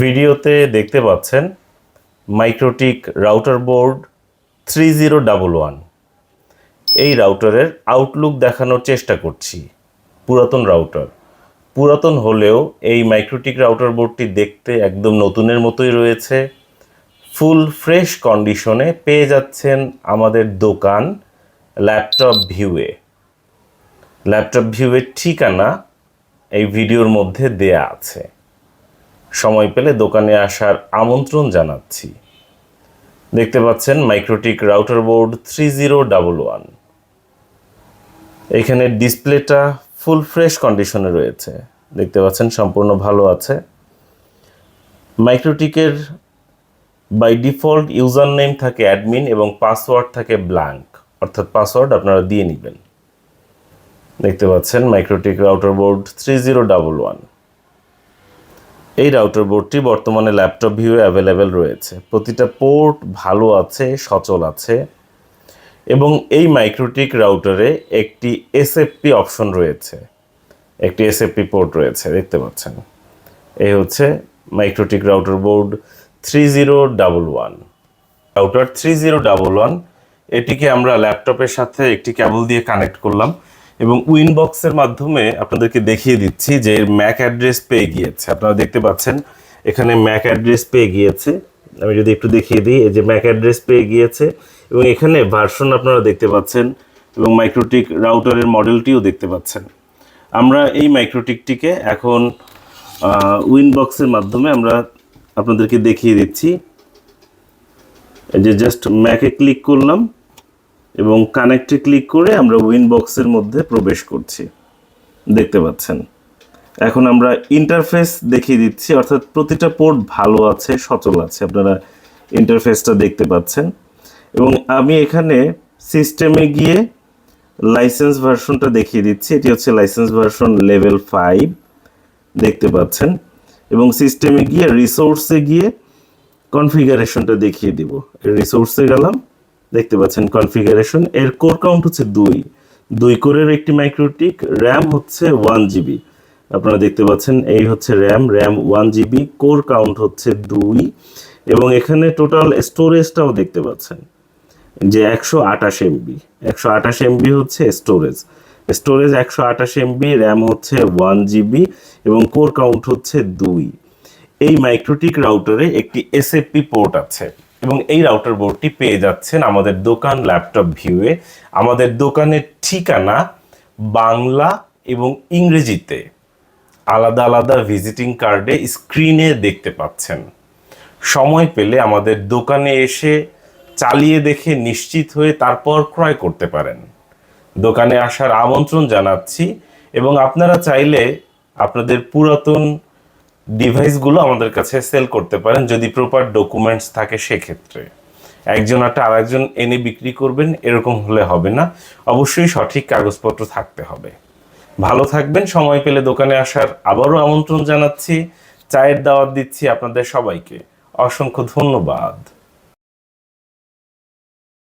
ভিডিওতে দেখতে পাচ্ছেন MikroTik router board three zero double one এই রাউটারের আউটলুক দেখানোর চেষ্টা করছি, পুরাতন রাউটার। পুরাতন হলেও এই মাইক্রোটিক রাউটার বোর্ডটি দেখতে একদম নতুনের মতোই রয়েছে। ফুল ফ্রেশ কন্ডিশনে পেয়ে যাচ্ছেন আমাদের দোকান ল্যাপটপ ভিউয়ে। ল্যাপটপ ভিউয়ের ঠিকানা এই ভিডিওর মধ্যে দেয়া আছে। সময় পেলে দোকানে আসার আমন্ত্রণ জানাচ্ছি। দেখতে পাচ্ছেন MikroTik router board three zero double one. এখানে ডিসপ্লেটা ফুল ফ্রেশ কন্ডিশনে রয়েছে। দেখতে পাচ্ছেন সম্পূর্ণ ভালো আছে। মাইক্রোটিকের বাই ডিফল্ট ইউজার নেম থাকে অ্যাডমিন এবং পাসওয়ার্ড থাকে ব্ল্যাঙ্ক। অর্থাৎ পাসওয়ার্ড আপনারা দিয়ে নেবেন। দেখতে পাচ্ছেন MikroTik router board three zero double one. এই রাউটার বোর্ডটি বর্তমানে ল্যাপটপ ভিউ অ্যাভেলেবেল রয়েছে। প্রতিটা পোর্ট ভালো আছে, সচল আছে এবং এই মাইক্রোটিক রাউটারে একটি এসএফপি অপশন রয়েছে। একটি এসএফপি পোর্ট রয়েছে, দেখতে পাচ্ছেন। এই হচ্ছে MikroTik router board three zero double one router three zero double one এটিকে আমরা ল্যাপটপের সাথে একটি কেবল দিয়ে কানেক্ট করলাম। এবং উইনবক্সের মাধ্যমে আপনাদেরকে দেখিয়ে দিচ্ছি যে ম্যাক অ্যাড্রেস পেয়ে গিয়েছে। আপনারা দেখতে পাচ্ছেন, এখানে ম্যাক অ্যাড্রেস পেয়ে গিয়েছে। আমি যদি একটু দেখিয়ে দিই, এই যে ম্যাক অ্যাড্রেস পেয়ে গিয়েছে এবং এখানে ভার্সন আপনারা দেখতে পাচ্ছেন এবং মাইক্রোটিক রাউটারের মডেলটিও দেখতে পাচ্ছেন। আমরা এই মাইক্রোটিকটিকে এখন উইনবক্সের মাধ্যমে আমরা আপনাদেরকে দেখিয়ে দিচ্ছি। যে জাস্ট ম্যাকে ক্লিক করলাম। এবং কানেক্টে ক্লিক করে আমরা উইন বক্সের মধ্যে প্রবেশ করছি। দেখতে পাচ্ছেন। এখন আমরা ইন্টারফেস দেখিয়ে দিচ্ছি, অর্থাৎ প্রতিটা পোর্ট ভালো আছে, সচল আছে, আপনারা ইন্টারফেসটা দেখতে পাচ্ছেন। এবং আমি এখানে সিস্টেমে গিয়ে লাইসেন্স ভার্সনটা দেখিয়ে দিচ্ছি, এটি হচ্ছে লাইসেন্স ভার্সন লেভেল ফাইভ দেখতে পাচ্ছেন। এবং সিস্টেমে গিয়ে রিসোর্সে গিয়ে কনফিগারেশনটা দেখিয়ে দিব। রিসোর্সে গেলাম দেখতে পাচ্ছেন কনফিগারেশন এর কোর কাউন্ট হচ্ছে দুই। দুই কোরের একটি মাইক্রোটিক র্যাম হচ্ছে ওয়ান জিবি আপনারা দেখতে পাচ্ছেন এই হচ্ছে RAM RAM one GB core count হচ্ছে দুই। এবং এখানে টোটাল স্টোরেজটাও দেখতে পাচ্ছেন যে একশো আঠাশ এমবি একশো আঠাশ এমবি হচ্ছে স্টোরেজ স্টোরেজ একশো আঠাশ এমবি র্যাম হচ্ছে ওয়ান জিবি এবং কোর কাউন্ট হচ্ছে দুই। এই মাইক্রোটিক রাউটারে একটি এসএফপি পোর্ট আছে। এবং এই রাউটার বোর্ডটি পেয়ে যাচ্ছেন আমাদের দোকান ল্যাপটপ ভিউয়ে আমাদের দোকানের ঠিকানা বাংলা এবং ইংরেজিতে আলাদা আলাদা ভিজিটিং কার্ডে স্ক্রিনে দেখতে পাচ্ছেন। সময় পেলে আমাদের দোকানে এসে চালিয়ে দেখে নিশ্চিত হয়ে তারপর ক্রয় করতে পারেন। দোকানে আসার আমন্ত্রণ জানাচ্ছি এবং আপনারা চাইলে আপনাদের পুরাতন ডিভাইসগুলো আমাদের কাছে সেল করতে পারেন যদি প্রপার ডকুমেন্টস থাকে সেক্ষেত্রে। একজন একটা আরেকজন এনে বিক্রি করবেন, এরকম হলে হবে না। অবশ্যই সঠিক কাগজপত্র থাকতে হবে। ভালো থাকবেন, সময় পেলে দোকানে আসার আবারও আমন্ত্রণ জানাচ্ছি। চায়ের দাওয়াত দিচ্ছি আপনাদের সবাইকে। অসংখ্য ধন্যবাদ।